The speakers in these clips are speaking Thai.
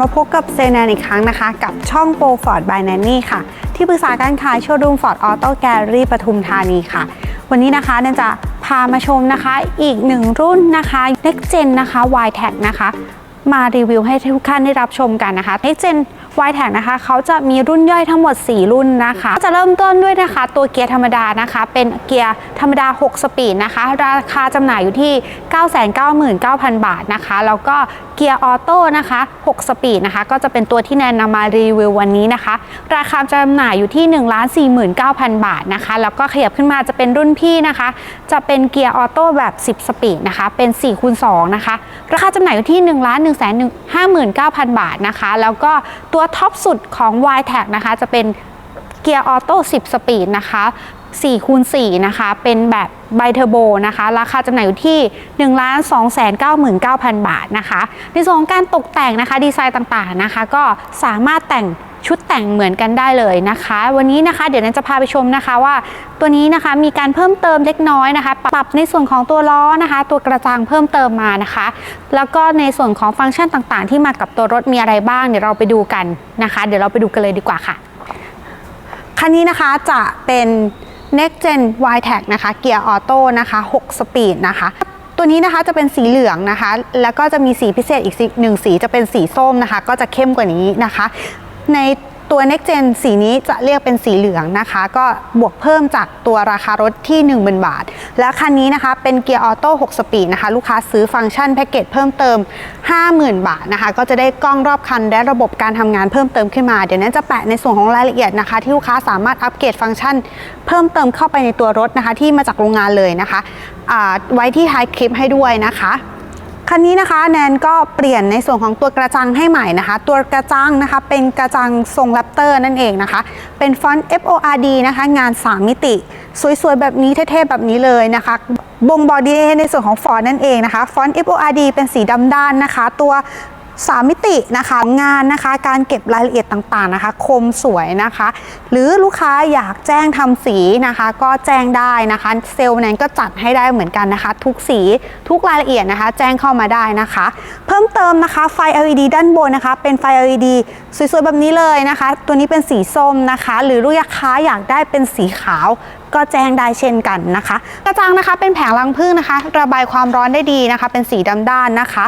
มาพบกับเซแนนอีกครั้งนะคะ กับช่องโปรฟอร์ดบายแนนนี่ค่ะ ที่ปรึกษาการขายโชว์รูมฟอร์ดออโต้แกลลี่ปทุมธานีค่ะ วันนี้นะคะแนนจะพามาชมนะคะอีกหนึ่งรุ่นนะคะ Next Gen นะคะ y t a g นะคะ มารีวิวให้ทุกท่านได้รับชมกันนะคะ Next Gen y t a g นะคะเขาจะมีรุ่นย่อยทั้งหมด 4 รุ่นนะคะก็จะเริ่มต้นด้วยนะคะ ตัวเกียร์ธรรมดานะคะ เป็นเกียร์ธรรมดา 6 สปีดนะคะ ราคาจำหน่ายอยู่ที่ 999,000 บาทนะคะ แล้วก็เกียร์ออโต้นะคะ 6 สปีดนะคะ ก็จะเป็นตัวที่แนนนำมารีวิววันนี้นะคะ ราคาจำหน่ายอยู่ที่ 1,49,000 บาทนะคะ แล้วก็ขยับขึ้นมาจะเป็นรุ่นพี่นะคะ จะเป็นเกียร์ออโต้แบบ 10 สปีดนะคะ เป็น4คูณ2นะคะ ราคาจำหน่ายอยู่ที่ 1 1 5 9 0 0บาทนะคะ แล้วก็ตัวท็อปสุดของ y t a g นะคะจะเป็นเกียร์ออโต้10 สปีดนะคะ4คูณ4นะคะ เป็นแบบไบเทอร์โบนะคะ ราคาจำหน่ายอยู่ที่ 1 2 9 9 0 0 0 บาทนะคะ ในส่วนของการตกแต่งนะคะ ดีไซน์ต่างๆนะคะ ก็สามารถแต่ง ชุดแต่งเหมือนกันได้เลยนะคะ วันนี้นะคะ เดี๋ยวนันจะพาไปชมนะคะว่า ตัวนี้นะคะมีการเพิ่มเติมเล็กน้อยนะคะ ปรับในส่วนของตัวล้อนะคะ ตัวกระจังเพิ่มเติมมานะคะ แล้วก็ในส่วนของฟังก์ชันต่างๆ ที่มากับตัวรถมีอะไรบ้างเดี๋ยวเราไปดูกันนะคะ เดี๋ยวเราไปดูกันเลยดีกว่าค่ะคันนี้นะคะจะเป็น Next Gen y t a g นะคะเกียร์ออโต้นะคะ6สปีดนะคะตัวนี้นะคะจะเป็นสีเหลืองนะคะ แล้วก็จะมีสีพิเศษอีกสีหนึ่งสีจะเป็นสีส้มนะคะ ก็จะเข้มกว่านี้นะคะ ในตัว Next Gen สีนี้จะเรียกเป็นสีเหลืองนะคะ ก็บวกเพิ่มจากตัวราคารถที่ 10,000 บาท และคันนี้นะคะเป็นเกียร์ออโต้6สปีดนะคะ ลูกค้าซื้อฟังก์ชันแพ็กเกจเพิ่มเติม 50,000 บาทนะคะ ก็จะได้กล้องรอบคันและระบบการทำงานเพิ่มเติมขึ้นมา เดี๋ยวนั้นจะแปะในส่วนของรายละเอียดนะคะ ที่ลูกค้าสามารถอัปเกรดฟังก์ชัน เพิ่มเติมเข้าไปในตัวรถนะคะ ที่มาจากโรงงานเลยนะคะไว้ที่ท้ายคลิปให้ด้วยนะคะ คันนี้นะคะแนนก็เปลี่ยนในส่วนของตัวกระจังให้ใหม่นะคะ ตัวกระจังนะคะเป็นกระจังทรงแรปเตอร์นั่นเองนะคะ เป็นฟอนต์ FORD นะคะ งาน 3 มิติ สวยๆ แบบนี้เท่ๆ แบบนี้เลยนะคะบ่งบอกดีในส่วนของฟอนต์นั่นเองนะคะ ฟอนต์ FORD เป็นสีดำด้านนะคะ ตัว 3 มิตินะคะงานนะคะการเก็บรายละเอียดต่างๆนะคะคมสวยนะคะ หรือลูกค้าอยากแจ้งทำสีนะคะ ก็แจ้งได้นะคะเซลล์นั้นก็จัดให้ได้เหมือนกันนะคะ ทุกสีทุกรายละเอียดนะคะ แจ้งเข้ามาได้นะคะ เพิ่มเติมนะคะไฟ LED ด้านบนนะคะ เป็นไฟ LED สวยๆแบบนี้เลยนะคะ ตัวนี้เป็นสีส้มนะคะ หรือลูกค้าอยากได้เป็นสีขาวก็แจ้งได้เช่นกันนะคะ กระจังนะคะเป็นแผงรังผึ้งนะคะ ระบายความร้อนได้ดีนะคะ เป็นสีดำด้านนะคะ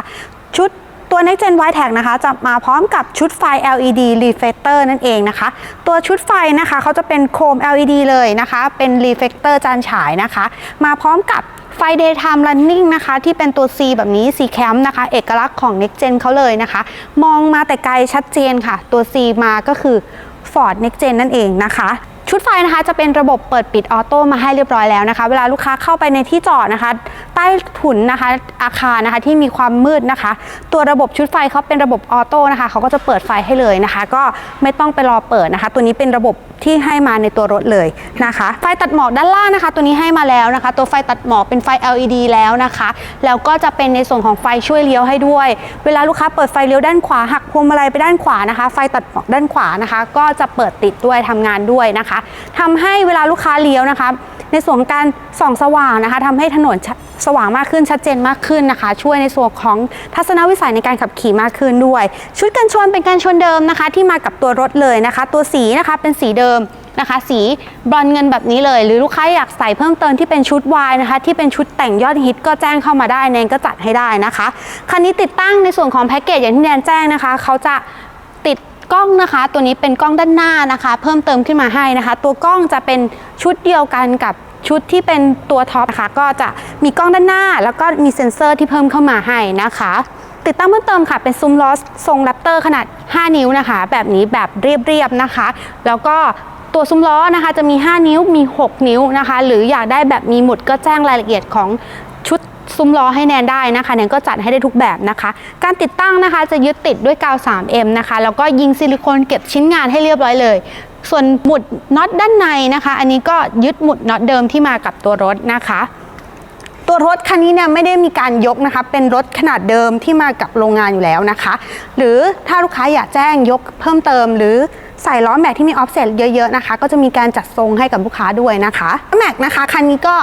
ชุด ตัว Next Gen y t a g นะคะจะมาพร้อมกับชุดไฟ LED reflector นั่นเองนะคะ ตัวชุดไฟนะคะเขาจะเป็นโคม LED เลยนะคะ เป็น reflector จานฉายนะคะ มาพร้อมกับไฟ daytime running นะคะ ที่เป็นตัว C แบบนี้ C cam นะคะ เอกลักษณ์ของ Next Gen เขาเลยนะคะ มองมาแต่ไกลชัดเจนค่ะ ตัว C มาก็คือ Ford Next Gen นั่นเองนะคะ ชุดไฟนะคะจะเป็นระบบเปิดปิดออโต้มาให้เรียบร้อยแล้วนะคะ เวลาลูกค้าเข้าไปในที่จอดนะคะ ใต้ถุนนะคะอาคารนะคะที่มีความมืดนะคะ ตัวระบบชุดไฟเขาเป็นระบบออโต้นะคะเขาก็จะเปิดไฟให้เลยนะคะ ก็ไม่ต้องไปรอเปิดนะคะ ตัวนี้เป็นระบบที่ให้มาในตัวรถเลยนะคะ ไฟตัดหมอกด้านล่างนะคะ ตัวนี้ให้มาแล้วนะคะ ตัวไฟตัดหมอกเป็นไฟ LED แล้วนะคะ แล้วก็จะเป็นในส่วนของไฟช่วยเลี้ยวให้ด้วย เวลาลูกค้าเปิดไฟเลี้ยวด้านขวาหักพวงมาลัยไปด้านขวานะคะ ไฟตัดหมอกด้านขวานะคะ ก็จะเปิดติดด้วยทำงานด้วยนะคะทำให้เวลาลูกค้าเลี้ยวนะคะ ในส่วนของการส่องสว่างนะคะทำให้ถนนสว่างมากขึ้นชัดเจนมากขึ้นนะคะ ช่วยในส่วนของทัศนวิสัยในการขับขี่มากขึ้นด้วย ชุดกันชนเป็นการชนเดิมนะคะ ที่มากับตัวรถเลยนะคะ ตัวสีนะคะเป็นสีเดิมนะคะ สีบรอนเงินแบบนี้เลย หรือลูกค้าอยากใส่เพิ่มเติมที่เป็นชุดวายนะคะ ที่เป็นชุดแต่งยอดฮิตก็แจ้งเข้ามาได้แนนก็จัดให้ได้นะคะ คันนี้ติดตั้งในส่วนของแพ็กเกจอย่างที่แนนแจ้งนะคะเขาจะ กล้องนะคะ ตัวนี้เป็นกล้องด้านหน้านะคะ เพิ่มเติมขึ้นมาให้นะคะ ตัวกล้องจะเป็นชุดเดียวกันกับชุดที่เป็นตัวท็อปนะคะ ก็จะมีกล้องด้านหน้า แล้วก็มีเซ็นเซอร์ที่เพิ่มเข้ามาให้นะคะติดตั้งเพิ่มเติมค่ะ เป็นซุ้มล้อทรงแรปเตอร์ขนาด 5 นิ้วนะคะ แบบนี้แบบเรียบๆนะคะ แล้วก็ตัวซุ้มล้อนะคะจะมี 5 นิ้วมี 6 นิ้วนะคะ หรืออยากได้แบบมีหมุดก็แจ้งรายละเอียดของ ซุ้มล้อให้แนนได้นะคะแนนก็จัดให้ได้ทุกแบบนะคะ การติดตั้งนะคะจะยึดติดด้วยกาว 3M นะคะแล้วก็ยิงซิลิโคนเก็บชิ้นงานให้เรียบร้อยเลย ส่วนหมุดน็อตด้านในนะคะ อันนี้ก็ยึดหมุดน็อตเดิมที่มากับตัวรถนะคะตัวรถคันนี้เนี่ยไม่ได้มีการยกนะคะเป็นรถขนาดเดิมที่มากับโรงงานอยู่แล้วนะคะ หรือถ้าลูกค้าอยากแจ้งยกเพิ่มเติมหรือ ใส่ล้อแม็กที่มีออฟเซ็ตเยอะๆนะคะ ก็จะมีการจัดทรงให้กับลูกค้าด้วยนะคะแม็กนะคะคันนี้ก็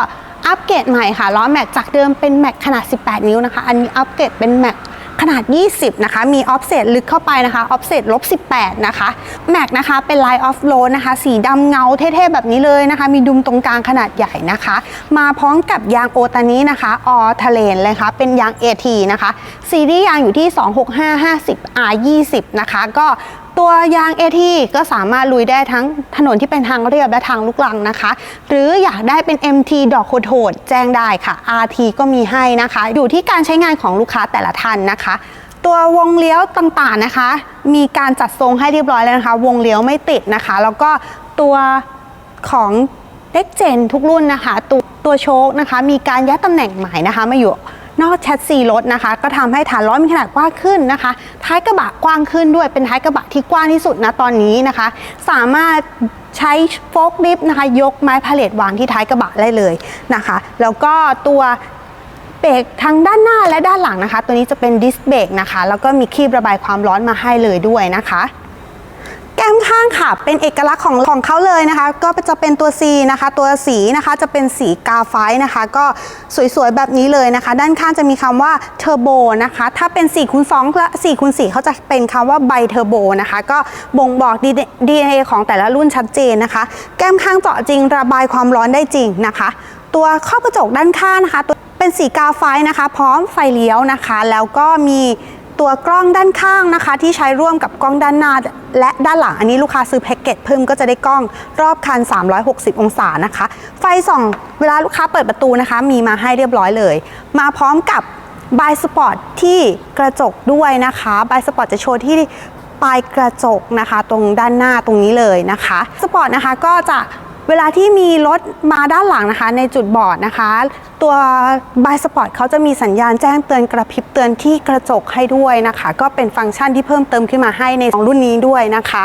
อัปเกรดใหม่ค่ะล้อแม็กจากเดิมเป็นแม็กขนาด 18 นิ้วนะคะ อันนี้อัปเกรดเป็นแม็กขนาด 20 นะคะ มีออฟเซตลึกเข้าไปนะคะ ออฟเซตลบ 18 นะคะ แม็กนะคะ เป็นไลน์ออฟโรดนะคะ สีดำเงาเท่ๆ แบบนี้เลยนะคะ มีดุมตรงกลางขนาดใหญ่นะคะ มาพร้อมกับยางโอตานี้นะคะ ออทะเลนเลยค่ะ เป็นยาง AT นะคะ ซีรีส์ยางอยู่ที่ 26550 R20 นะคะ ก็ ตัวยาง AT ก็สามารถลุยได้ทั้งถนนที่เป็นทางเรียบและทางลูกลังนะคะ หรืออยากได้เป็น MT ดอกโคโทดแจ้งได้ค่ะ RT ก็มีให้นะคะ อยู่ที่การใช้งานของลูกค้าแต่ละท่านนะคะตัววงเลี้ยวต่างๆนะคะ มีการจัดทรงให้เรียบร้อยแล้วนะคะ วงเลี้ยวไม่ติดนะคะ แล้วก็ตัวของเล็กเจนทุกรุ่นนะคะ ตัวตัวโชคนะคะ มีการย้ายตำแหน่งใหม่นะคะมาอยู่ นอกแชสซีรถนะคะ ก็ทำให้ฐานล้อมีขนาดกว้างขึ้นนะคะ ท้ายกระบะกว้างขึ้นด้วยเป็นท้ายกระบะที่กว้างที่สุดนะตอนนี้นะคะ สามารถใช้โฟกลิฟต์นะคะ ยกไม้พาเลทวางที่ท้ายกระบะได้เลยนะคะ แล้วก็ตัวเบรกทั้งด้านหน้าและด้านหลังนะคะ ตัวนี้จะเป็นดิสเบรกนะคะ แล้วก็มีคีบระบายความร้อนมาให้เลยด้วยนะคะ แก้มข้างค่ะ เป็นเอกลักษณ์ของของเขาเลยนะคะ ก็จะเป็นตัว C นะคะ ตัวสีนะคะจะเป็นสีกาไฟนะคะ ก็สวยๆแบบนี้เลยนะคะ ด้านข้างจะมีคำว่าเทอร์โบนะคะ ถ้าเป็น4คูณ2และ4คูณ4เขาจะเป็นคำว่าไบเทอร์โบนะคะ ก็บ่งบอก DNA ของแต่ละรุ่นชัดเจนนะคะ แก้มข้างเจาะจริงระบายความร้อนได้จริงนะคะ ตัวครอบกระจกด้านข้างนะคะตัวเป็นสีกาไฟนะคะ พร้อมไฟเลี้ยวนะคะ แล้วก็มี ตัวกล้องด้านข้างนะคะ ที่ใช้ร่วมกับกล้องด้านหน้าและด้านหลังอันนี้ลูกค้าซื้อแพ็กเกจเพิ่มก็จะได้กล้องรอบคัน 360 องศานะคะ ไฟส่องเวลาลูกค้าเปิดประตูนะคะ มีมาให้เรียบร้อยเลย มาพร้อมกับบายสปอร์ตที่กระจกด้วยนะคะบายสปอร์ตจะโชว์ที่ปลายกระจกนะคะ ตรงด้านหน้าตรงนี้เลยนะคะสปอร์ตนะคะก็จะ เวลาที่มีรถมาด้านหลังนะคะ ในจุดบอดนะคะ ตัวบายสปอร์ตเขาจะมีสัญญาณแจ้งเตือนกระพริบเตือนที่กระจกให้ด้วยนะคะ ก็เป็นฟังก์ชันที่เพิ่มเติมขึ้นมาให้ในของรุ่นนี้ด้วยนะคะ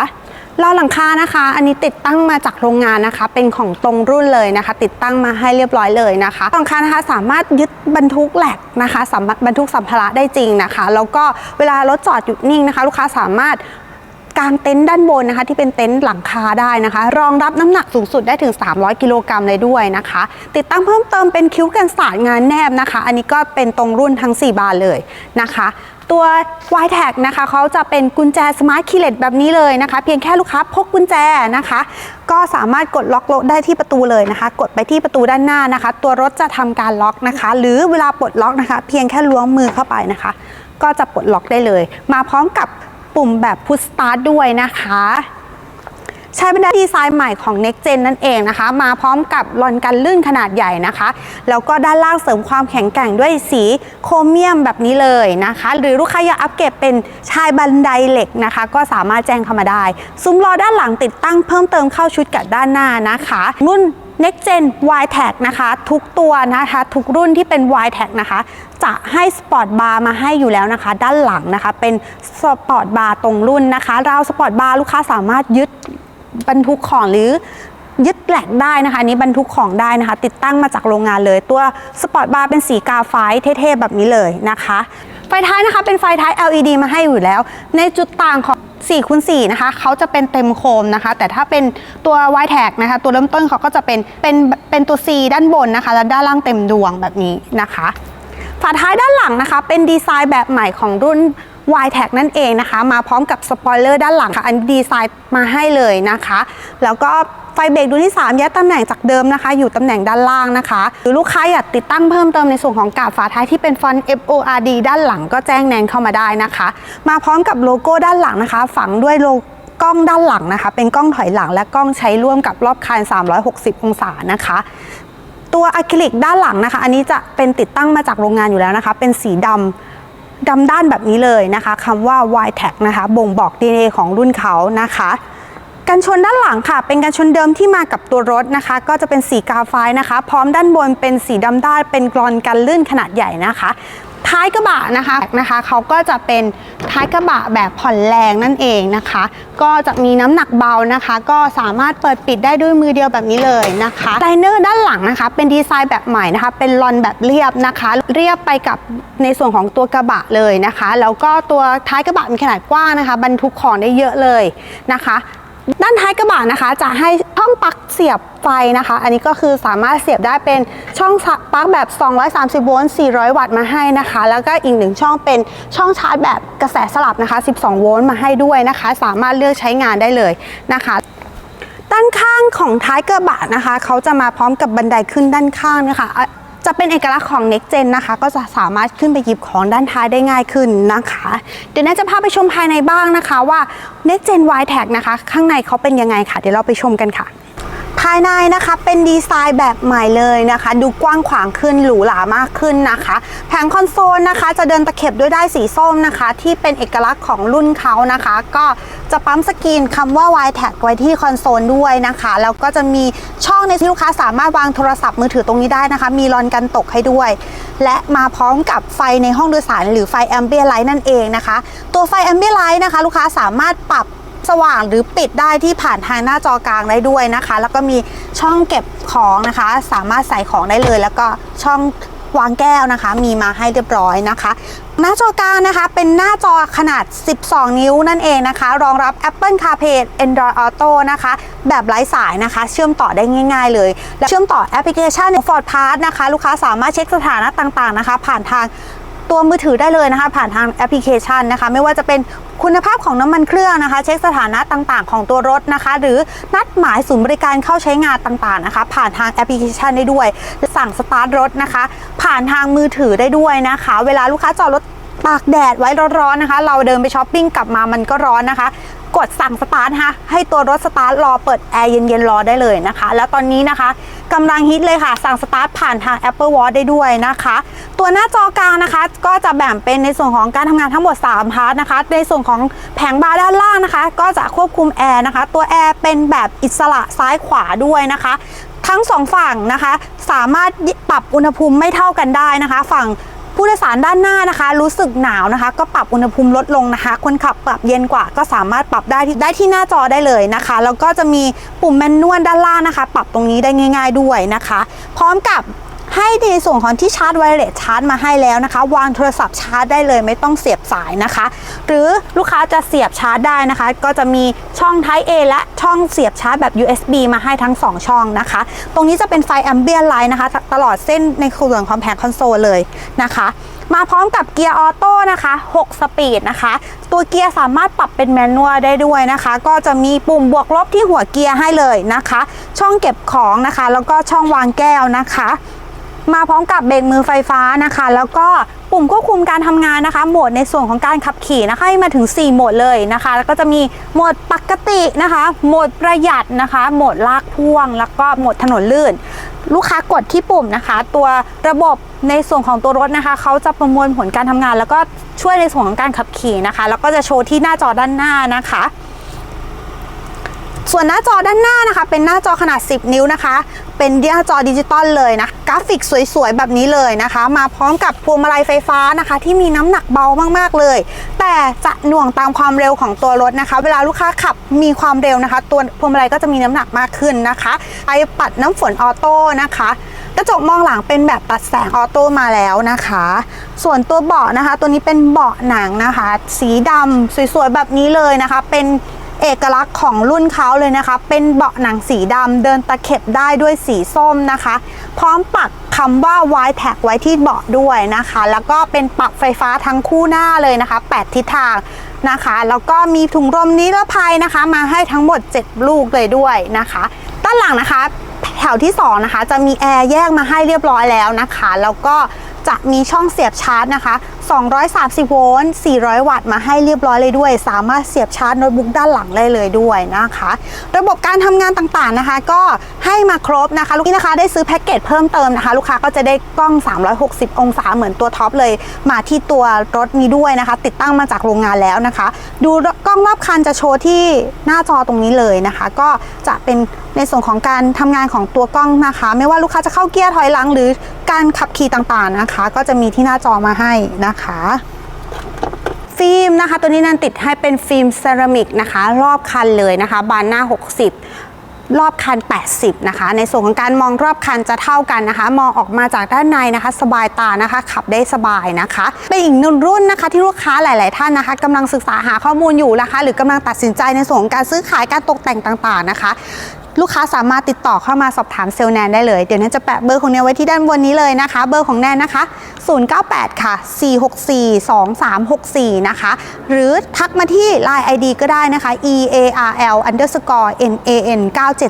ล้อหลังคานะคะ อันนี้ติดตั้งมาจากโรงงานนะคะ เป็นของตรงรุ่นเลยนะคะ ติดตั้งมาให้เรียบร้อยเลยนะคะหลังคานะคะสามารถยึดบรรทุกแหลกนะคะสามารถบรรทุกสัมภาระได้จริงนะคะ แล้วก็เวลารถจอดหยุดนิ่งนะคะ ลูกค้าสามารถางเต็นท์ด้านบนนะคะ ที่เป็นเต็นท์หลังคาได้นะคะ รองรับน้ำหนักสูงสุดได้ถึง 300 กิโลกรัมเลยด้วยนะคะ ติดตั้งเพิ่มเติมเป็นคิ้วกันศาสตร์งานแนบนะคะ อันนี้ก็เป็นตรงรุ่นทั้ง 4 บานเลยนะคะตัว y t a g นะคะเขาจะเป็นกุญแจสมาร์ทคีเลตแบบนี้เลยนะคะ เพียงแค่ลูกค้าพกกุญแจนะคะ ก็สามารถกดล็อกรถได้ที่ประตูเลยนะคะ กดไปที่ประตูด้านหน้านะคะ ตัวรถจะทำการล็อกนะคะ หรือเวลาปลดล็อกนะคะ เพียงแค่ล้วงมือเข้าไปนะคะ ก็จะปลดล็อกได้เลย มาพร้อมกับ ปุ่มแบบพุชสตาร์ทด้วยนะคะ ใช้เป็นดีไซน์ใหม่ของ Next Gen นั่นเองนะคะ มาพร้อมกับลอนกันลื่นขนาดใหญ่นะคะ แล้วก็ด้านล่างเสริมความแข็งแกร่งด้วยสีโครเมียมแบบนี้เลยนะคะ หรือลูกค้าอยากอัปเกรดเป็นชายบันไดเหล็กนะคะ ก็สามารถแจ้งเข้ามาได้ ซุ้มล้อด้านหลังติดตั้งเพิ่มเติมเข้าชุดกับด้านหน้านะคะรุ่น Next Gen Y Tag นะคะ ทุกตัวนะคะ ทุกรุ่นที่เป็น Y Tag นะคะ จะให้สปอร์ตบาร์มาให้อยู่แล้วนะคะ ด้านหลังนะคะ เป็นสปอร์ตบาร์ตรงรุ่นนะคะราวสปอร์ตบาร์ลูกค้าสามารถยึดบรรทุกของหรือยึดแหลกได้นะคะนี้บรรทุกของได้นะคะ ติดตั้งมาจากโรงงานเลย ตัวสปอร์ตบาร์เป็นสีกาไฟเท่ๆแบบนี้เลยนะคะ ฟท้ายนะคะเป็นไฟท้าย LED มาให้อยู่แล้ว ในจุดต่างของ4คูณ4นะคะเขาจะเป็นเต็มโคมนะคะ แต่ถ้าเป็นตัว y t a g นะคะ ตัวเริ่มต้นเขาก็จะเป็นเป็นเป็นตัว C ด้านบนนะคะ แล้วด้านล่างเต็มดวงแบบนี้นะคะ ฝาท้ายด้านหลังนะคะ เป็นดีไซน์แบบใหม่ของรุ่น y t a g นั่นเองนะคะ มาพร้อมกับสปอยเลอร์ด้านหลังค่ะ อันดีไซน์มาให้เลยนะคะ แล้วก็ไฟเบรกดวงที่ 3ย้ายตำแหน่งจากเดิมนะคะ อยู่ตำแหน่งด้านล่างนะคะ หรือลูกค้าอยากติดตั้งเพิ่มเติมในส่วนของกาบฝาท้ายที่เป็นฟอนต์ FORD ด้านหลังก็แจ้งแนนเข้ามาได้นะคะ มาพร้อมกับโลโก้ด้านหลังนะคะ ฝังด้วยโลกล้องด้านหลังนะคะ เป็นกล้องถอยหลังและกล้องใช้ร่วมกับรอบคัน360 องศานะคะตัวอะคริลิกด้านหลังนะคะ อันนี้จะเป็นติดตั้งมาจากโรงงานอยู่แล้วนะคะ เป็นสีดำ ดำด้านแบบนี้เลยนะคะคำว่า y t a g นะคะบ่งบอก DNA ของรุ่นเขานะคะกันชนด้านหลังค่ะ เป็นกันชนเดิมที่มากับตัวรถนะคะ ก็จะเป็นสีกาไฟนะคะ พร้อมด้านบนเป็นสีดำด้านเป็นกรอนกันลื่นขนาดใหญ่นะคะ ท้ายกระบะนะคะนะคะเขาก็จะเป็นท้ายกระบะแบบผ่อนแรงนั่นเองนะคะ ก็จะมีน้ำหนักเบานะคะ ก็สามารถเปิดปิดได้ด้วยมือเดียวแบบนี้เลยนะคะไลเนอร์ด้านหลังนะคะ เป็นดีไซน์แบบใหม่นะคะ เป็นลอนแบบเรียบนะคะ เรียบไปกับในส่วนของตัวกระบะเลยนะคะ แล้วก็ตัวท้ายกระบะมีขนาดกว้างนะคะ บรรทุกของได้เยอะเลยนะคะ ด้านท้ายกระบะนะคะ จะให้ช่องปลั๊กเสียบไฟนะคะ อันนี้ก็คือสามารถเสียบได้เป็นช่องปลั๊กแบบ 230 โวลต์ 400 วัตต์มาให้นะคะ แล้วก็อีกหนึ่งช่องเป็นช่องชาร์จแบบกระแสสลับนะคะ 12 โวลต์มาให้ด้วยนะคะ สามารถเลือกใช้งานได้เลยนะคะด้านข้างของท้ายกระบะนะคะ เขาจะมาพร้อมกับบันไดขึ้นด้านข้างนะคะอะ จะเป็นเอกลักษณ์ของ Next Gen นะคะ ก็จะสามารถขึ้นไปหยิบของด้านท้ายได้ง่ายขึ้นนะคะ เดี๋ยวน่าจะพาไปชมภายในบ้างนะคะว่า Next Gen Y Tag นะคะ ข้างในเขาเป็นยังไงค่ะ เดี๋ยวเราไปชมกันค่ะ ภายในนะคะเป็นดีไซน์แบบใหม่เลยนะคะ ดูกว้างขวางขึ้นหรูหรามากขึ้นนะคะ แผงคอนโซลนะคะ จะเดินตะเข็บด้วยได้สีส้มนะคะ ที่เป็นเอกลักษณ์ของรุ่นเขานะคะ ก็จะปั๊มสกรีนคำว่า y t a g ไว้ที่คอนโซลด้วยนะคะ แล้วก็จะมีช่องในที่ลูกค้าสามารถวางโทรศัพท์มือถือตรงนี้ได้นะคะ มีรอนกันตกให้ด้วย และมาพร้อมกับไฟในห้องโดยสาร หรือไฟแอมเบียไลท์นั่นเองนะคะ ตัวไฟแอมเบียไลท์นะคะ ลูกค้าสามารถปรับ สว่างหรือปิดได้ที่ผ่านทางหน้าจอกลางได้ด้วยนะคะ แล้วก็มีช่องเก็บของนะคะ สามารถใส่ของได้เลย แล้วก็ช่องวางแก้วนะคะ มีมาให้เรียบร้อยนะคะ หน้าจอกลางนะคะ เป็นหน้าจอขนาด 12 นิ้วนั่นเองนะคะ รองรับ Apple CarPlay Android Auto นะคะ แบบไร้สายนะคะ เชื่อมต่อได้ง่าย ๆ เลย และเชื่อมต่อแอปพลิเคชัน Ford Pass นะคะ ลูกค้าสามารถเช็คสถานะต่างๆนะคะ ผ่านทาง ตัวมือถือได้เลยนะคะ ผ่านทางแอปพลิเคชันนะคะ ไม่ว่าจะเป็นคุณภาพของน้ำมันเครื่องนะคะ เช็คสถานะต่างๆ ของตัวรถนะคะ หรือนัดหมายศูนย์บริการเข้าใช้งานต่างๆนะคะ ผ่านทางแอปพลิเคชันได้ด้วยสั่งสตาร์ทรถนะคะ ผ่านทางมือถือได้ด้วยนะคะ เวลาลูกค้าจอดรถตากแดดไว้ร้อนๆนะคะ เราเดินไปช้อปปิ้งกลับมามันก็ร้อนนะคะกดสั่งสตาร์ทนะคะให้ตัวรถสตาร์ทรอเปิดแอร์เย็นๆรอได้เลยนะคะ แล้วตอนนี้นะคะกำลังฮิตเลยค่ะ สั่งสตาร์ทผ่านทาง Apple Watch ได้ด้วยนะคะ ตัวหน้าจอกลางนะคะ ก็จะแบ่งเป็นในส่วนของการทำงานทั้งหมด 3 พาร์ทนะคะ ในส่วนของแผงบาร์ด้านล่างนะคะ ก็จะควบคุมแอร์นะคะ ตัวแอร์เป็นแบบอิสระซ้ายขวาด้วยนะคะ ทั้งสองฝั่งนะคะ สามารถปรับอุณหภูมิไม่เท่ากันได้นะคะ ฝั่งผู้โดยสารด้านหน้านะคะ รู้สึกหนาวนะคะ ก็ปรับอุณหภูมิลดลงนะคะ คนขับปรับเย็นกว่าก็สามารถปรับได้ที่ได้ที่หน้าจอได้เลยนะคะ แล้วก็จะมีปุ่มแมนนวลด้านล่างนะคะ ปรับตรงนี้ได้ง่าย ๆด้วยนะคะ พร้อมกับ ให้ในส่วนของที่ชาร์จไวเลสชาร์จมาให้แล้วนะคะ วางโทรศัพท์ชาร์จได้เลยไม่ต้องเสียบสายนะคะ หรือลูกค้าจะเสียบชาร์จได้นะคะ ก็จะมีช่อง Type A และช่องเสียบชาร์จแบบ USB มาให้ทั้ง 2 ช่องนะคะ ตรงนี้จะเป็นไฟ Ambient Light นะคะ ตลอดเส้นในส่วนของแผงคอนโซลเลยนะคะมาพร้อมกับเกียร์ออโต้นะคะ 6 สปีดนะคะ ตัวเกียร์สามารถปรับเป็นแมนนวลได้ด้วยนะคะ ก็จะมีปุ่มบวกลบที่หัวเกียร์ให้เลยนะคะ ช่องเก็บของนะคะ แล้วก็ช่องวางแก้วนะคะ มาพร้อมกับเบรกมือไฟฟ้านะคะ แล้วก็ปุ่มควบคุมการทำงานนะคะ โหมดในส่วนของการขับขี่นะคะให้มาถึง 4 โหมดเลยนะคะ แล้วก็จะมีโหมดปกตินะคะ โหมดประหยัดนะคะ โหมดลากพ่วง แล้วก็โหมดถนนลื่น ลูกค้ากดที่ปุ่มนะคะ ตัวระบบในส่วนของตัวรถนะคะเขาจะประมวลผลการทำงาน แล้วก็ช่วยในส่วนของการขับขี่นะคะ แล้วก็จะโชว์ที่หน้าจอด้านหน้านะคะ ส่วนหน้าจอด้านหน้านะคะ เป็นหน้าจอขนาด 10 นิ้วนะคะ เป็นหน้าจอดิจิตอลเลยนะ กราฟิกสวยๆ แบบนี้เลยนะคะ มาพร้อมกับพวงมาลัยไฟฟ้านะคะ ที่มีน้ำหนักเบามากๆเลย แต่จะหน่วงตามความเร็วของตัวรถนะคะ เวลาลูกค้าขับมีความเร็วนะคะ ตัวพวงมาลัยก็จะมีน้ำหนักมากขึ้นนะคะไอปัดน้ำฝนออโต้นะคะกระจกมองหลังเป็นแบบตัดแสงออโต้มาแล้วนะคะ ส่วนตัวเบาะนะคะ ตัวนี้เป็นเบาะหนังนะคะ สีดำสวยๆ แบบนี้เลยนะคะ เป็น เอกลักษณ์ของรุ่นเขาเลยนะคะ เป็นเบาะหนังสีดำเดินตะเข็บได้ด้วยสีส้มนะคะ พร้อมปักคำว่า y t a g ไว้ที่เบาะด้วยนะคะ แล้วก็เป็นปรับไฟฟ้าทั้งคู่หน้าเลยนะคะ 8 ทิศทางนะคะ แล้วก็มีถุงลมนิรภัยนะคะ มาให้ทั้งหมด 7 ลูกเลยด้วยนะคะ ด้านหลังนะคะ แถวที่ 2 นะคะ จะมีแอร์แยกมาให้เรียบร้อยแล้วนะคะ แล้วก็จะมีช่องเสียบชาร์จนะคะ230 โวลต์ 400 วัตต์มาให้เรียบร้อยเลยด้วย สามารถเสียบชาร์จโน้ตบุ๊กด้านหลังได้เลยด้วยนะคะ ระบบการทำงานต่างๆนะคะ ก็ให้มาครบนะคะ ลูกนี้นะคะได้ซื้อแพ็กเกจเพิ่มเติมนะคะ ลูกค้าก็จะได้กล้อง 360 องศาเหมือนตัวท็อปเลย มาที่ตัวรถนี้ด้วยนะคะ ติดตั้งมาจากโรงงานแล้วนะคะ ดูกล้องรอบคันจะโชว์ที่หน้าจอตรงนี้เลยนะคะ ก็จะเป็นในส่วนของการทำงานของตัวกล้องนะคะ ไม่ว่าลูกค้าจะเข้าเกียร์ถอยหลังหรือการขับขี่ต่างๆนะคะ ก็จะมีที่หน้าจอมาให้นะคะฟิล์มนะคะ ตัวนี้นันติดให้เป็นฟิล์มเซรามิกนะคะ รอบคันเลยนะคะ บานหน้า 60รอบคัน 80 นะคะ ในส่วนของการมองรอบคันจะเท่ากันนะคะ มองออกมาจากด้านในนะคะ สบายตานะคะ ขับได้สบายนะคะ เป็นอีกหนึ่งรุ่นนะคะ ที่ลูกค้าหลาย ๆ ท่านนะคะกำลังศึกษาหาข้อมูลอยู่นะคะ หรือกำลังตัดสินใจในส่วนของการซื้อขายการตกแต่งต่าง ๆ นะคะ ลูกค้าสามารถติดต่อเข้ามาสอบถามเซลแนนได้เลย เดี๋ยวแนนจะแปะเบอร์ของแนนไว้ที่ด้านบนนี้เลยนะคะ เบอร์ของแนนนะคะ 098 ค่ะ 464 2364 นะคะ หรือทักมาที่ Line ID ก็ได้นะคะ e a r l underscore n a n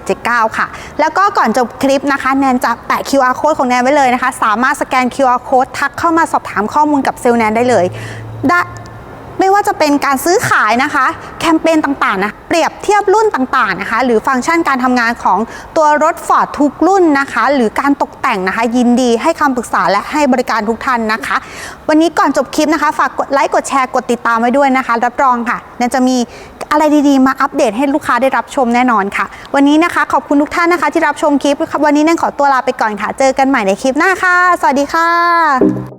9779 ค่ะ แล้วก็ก่อนจบคลิปนะคะ แนนจะแปะ QR code ของแนนไว้เลยนะคะ สามารถสแกน QR code ทักเข้ามาสอบถามข้อมูลกับเซลแนนได้เลยได้ ไม่ว่าจะเป็นการซื้อขายนะคะ แคมเปญต่างๆนะเปรียบเทียบรุ่นต่างๆนะคะ หรือฟังก์ชันการทำงานของตัวรถ Ford ทุกรุ่นนะคะ หรือการตกแต่งนะคะ ยินดีให้คำปรึกษาและให้บริการทุกท่านนะคะ วันนี้ก่อนจบคลิปนะคะ ฝากกดไลค์กดแชร์กดติดตามไว้ด้วยนะคะ รับรองค่ะแนนจะมีอะไรดีๆ มาอัปเดตให้ลูกค้าได้รับชมแน่นอนค่ะ วันนี้นะคะ ขอบคุณทุกท่านนะคะ ที่รับชมคลิปวันนี้แนนขอตัวลาไปก่อนค่ะ เจอกันใหม่ในคลิปหน้าค่ะ สวัสดีค่ะ